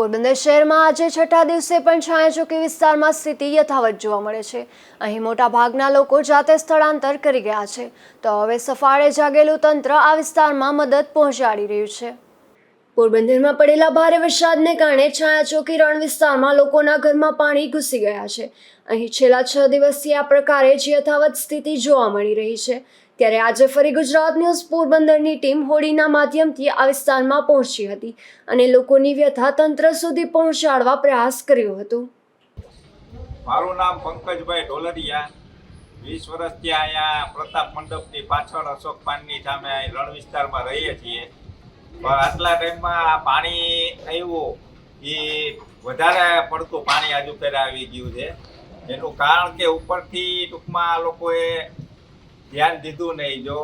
પોરબંદર શહેરમાં આજે છઠ્ઠા દિવસે પણ છાયાચોકી વિસ્તારમાં સ્થિતિ યથાવત જોવા મળે છે. અહીં મોટા ભાગના લોકો જાતે સ્થળાંતર કરી ગયા છે. તો હવે સફાળે જાગેલું તંત્ર આ વિસ્તારમાં મદદ પહોંચાડી રહ્યું છે. પોરબંદરમાં પડેલા ભારે વરસાદને કારણે છાયાચોકી રણ વિસ્તારમાં લોકોના ઘરમાં પાણી ઘૂસી ગયા છે. અહીં છેલ્લા છ દિવસથી આ પ્રકારે જ યથાવત સ્થિતિ જોવા મળી રહી છે. ત્યારે આજે ફરી ગુજરાત ન્યૂઝ પોરબંદરની ટીમ હોડીના માધ્યમથી આ વિસ્તારમાં પહોંચી હતી અને લોકોની વ્યથા તંત્ર સુધી પહોંચાડવા પ્રયાસ કર્યો હતો. મારું નામ પંકજભાઈ ઢોલરિયા. વીસ વર્ષથી અહીંયા પ્રતાપ મંડપની પાછળ અશોક પાનની સામે રણ વિસ્તારમાં રહીએ છીએ. પણ આટલા ટાઈમમાં પાણી આવ્યું એ વધારે પડતું પાણી આજુ આવી ગયું છે. એનું કારણ કે ઉપરથી ટૂંકમાં લોકોએ ધ્યાન દીધું નહીં. જો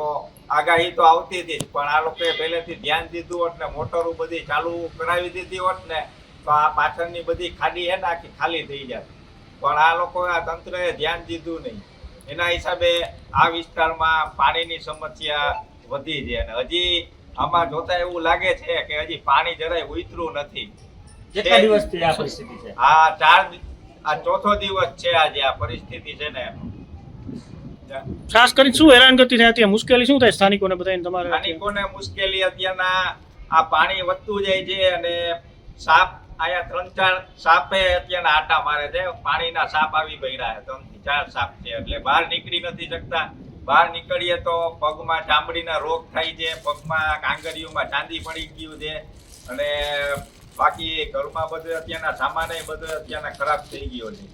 આગાહી તો આવતી હતી પણ આ લોકોએ પહેલેથી ધ્યાન દીધું હોત ને મોટરો બધી ચાલુ કરાવી દીધી હોત ને, તો આ પાછળની બધી ખાડી હે ને આખી ખાલી થઈ જાય પણ આ લોકોએ આ તંત્રએ ધ્યાન દીધું નહીં. એના હિસાબે આ વિસ્તારમાં પાણીની સમસ્યા વધી છે અને હજી આમાં જોતા એવું લાગે છે કે હજી પાણી જરાય ઉતરું નથી. કેટલા દિવસથી આ પરિસ્થિતિ છે? આ ચાર આ ચોથો દિવસ છે આજે આ પરિસ્થિતિ છે ને. ખાસ કરી શું હેરાનગતિ થાય ત્યાં? મુશ્કેલી શું થાય સ્થાનિકોને બધાને તમારે? સ્થાનિકોને મુશ્કેલી અત્યારના આ પાણી વધતું જાય છે અને સાપ અહીંયા ત્રણ ચાર સાપે અત્યારના આટા મારે છે. પાણીના સાપ આવી છે. ત્રણથી ચાર સાપ છે. એટલે બહાર નીકળી નથી શકતા. બહાર નીકળીએ તો પગમાં ચામડીના રોગ થાય છે, પગમાં કાંગરીઓમાં ચાંદી પડી ગયું છે અને બાકી ઘરમાં બધું અત્યારના સામાન બધું અત્યારના ખરાબ થઈ ગયો છે.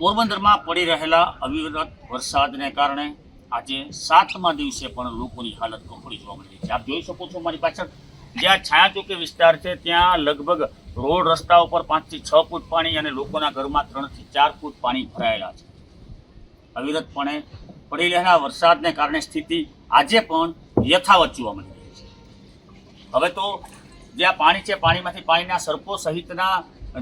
પોરબંદરમાં પડી રહેલા અવિરત વરસાદને કારણે આજે સાતમા દિવસે પણ લોકોની હાલત કફળી જોવા મળી છે. આપ જોઈ શકો છો મારી પાછળ, જ્યાં છાયાચોકી વિસ્તાર છે, ત્યાં લગભગ રોડ રસ્તા ઉપર પાંચથી છ ફૂટ પાણી અને લોકોના ઘરમાં ત્રણથી ચાર ફૂટ પાણી ભરાયેલા છે. અવિરતપણે પડી રહેલા વરસાદને કારણે સ્થિતિ આજે પણ યથાવત જોવા મળી રહી છે. હવે તો જ્યાં પાણી છે પાણીમાંથી પાણીના સર્પો સહિતના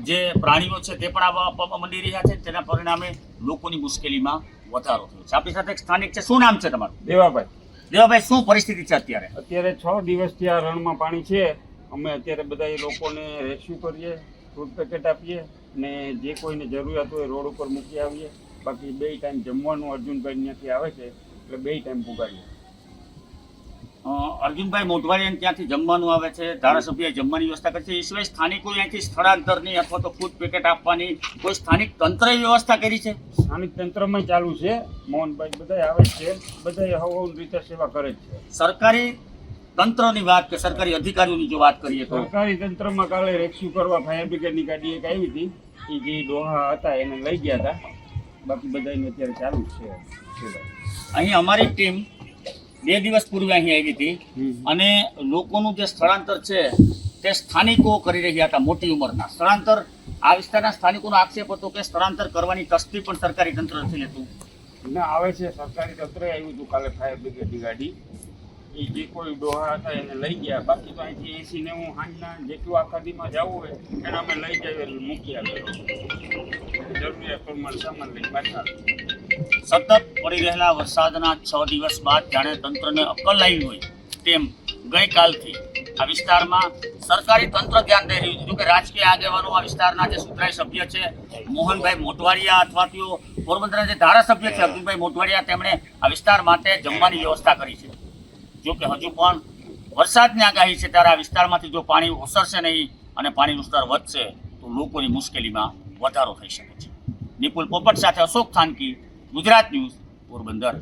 જે પ્રાણીઓ છે તે પણ આવવા આવવા મંડી રહ્યા છે. તેના પરિણામે લોકોની મુશ્કેલીમાં વધારો થયો છે. આપણી સાથે એક સ્થાનિક છે. શું નામ છે તમારું? દેવાભાઈ. દેવાભાઈ શું પરિસ્થિતિ છે અત્યારે? અત્યારે છ દિવસથી આ રણમાં પાણી છે. અમે અત્યારે બધા એ લોકોને રેસ્ક્યુ કરીએ ફૂડ પેકેટ આપીએ ને જે કોઈને જરૂરિયાત હોય રોડ ઉપર મૂકી આવીએ. બાકી બે ટાઈમ જમવાનું અર્જુનભાઈ ત્યાંથી આવે છે એટલે બે ટાઈમ પુગાડીએ. અર્જુનભાઈ મોટવાડિયા ત્યાંથી જમવાનું આવે છે ધારાસભ્ય જમવાની વ્યવસ્થા કરી છે. એ સિવાય સ્થાનિકો અહીંથી સ્થળાંતરની અથવા તો ફૂડ પેકેટ આપવાની કોઈ સ્થાનિક તંત્રએ વ્યવસ્થા કરી છે? સ્થાનિક તંત્રમાં ચાલુ છે. મોહનભાઈ બધા આવે છે. બધા હવાની રીતે સેવા કરે છે. સરકારી તંત્રની વાત કે સરકારી અધિકારીઓની જો વાત કરીએ તો? સરકારી તંત્રમાં કાલે રેસ્ક્યુ કરવા ફાયર બ્રિગેડની ગાડી એક આવી હતી. એ જે ડોહા હતા એને લઈ ગયા હતા. બાકી બધાને અત્યારે ચાલુ જ છે. અહીં અમારી ટીમ બે દિવસ પૂર્વે અહીં આવી હતી. અને લોકોનું જે સ્થળાંતર છે તે સ્થાનિકો કરી રહ્યા હતા મોટી ઉંમરના. સ્થળાંતર આ વિસ્તારના સ્થાનિકોનો આક્ષેપ હતો કે સ્થળાંતર કરવાની તસ્તી પણ સરકારી તંત્ર નથી લેતું. ના આવે છે. સરકારી તંત્ર આવ્યું હતું કાલે ફાયર બ્રિગેડની ગાડી. જે કોઈ ડોહા હતા એને લઈ ગયા. બાકી તો અહીંથી એસી નેવું હાંજના જેટલું આખા દીમાં જવું હોય, એને અમે લઈ જઈએ મૂકી આવીએ જરૂરિયાત પ્રમાણે સામાન લઈ પાછા સતત પડી રહેલા વરસાદના છ દિવસ બાદ જાણે તંત્રને અક્કલ આવી હોય તેમ ગઈકાલથી આ વિસ્તારમાં સરકારી તંત્ર ધ્યાન દઈ રહ્યું છે. જોકે રાજકીય આગેવાનો આ વિસ્તારના જે સુધરાઈ સભ્ય છે, મોહનભાઈ મોટવાડિયા અથવા તેઓ પોરબંદરના જે ધારાસભ્ય છે અર્જુનભાઈ મોટવાડિયા તેમણે આ વિસ્તાર માટે જમવાની વ્યવસ્થા કરી છે. જોકે હજુ પણ વરસાદની આગાહી છે, ત્યારે આ વિસ્તારમાંથી જો પાણી ઓસરશે નહીં અને પાણીનું સ્તર વધશે, તો લોકોની મુશ્કેલીમાં વધારો થઈ શકે છે. નિપુલ પોપટ સાથે અશોક થાનકી, ગુજરાત ન્યૂઝ પોરબંદર.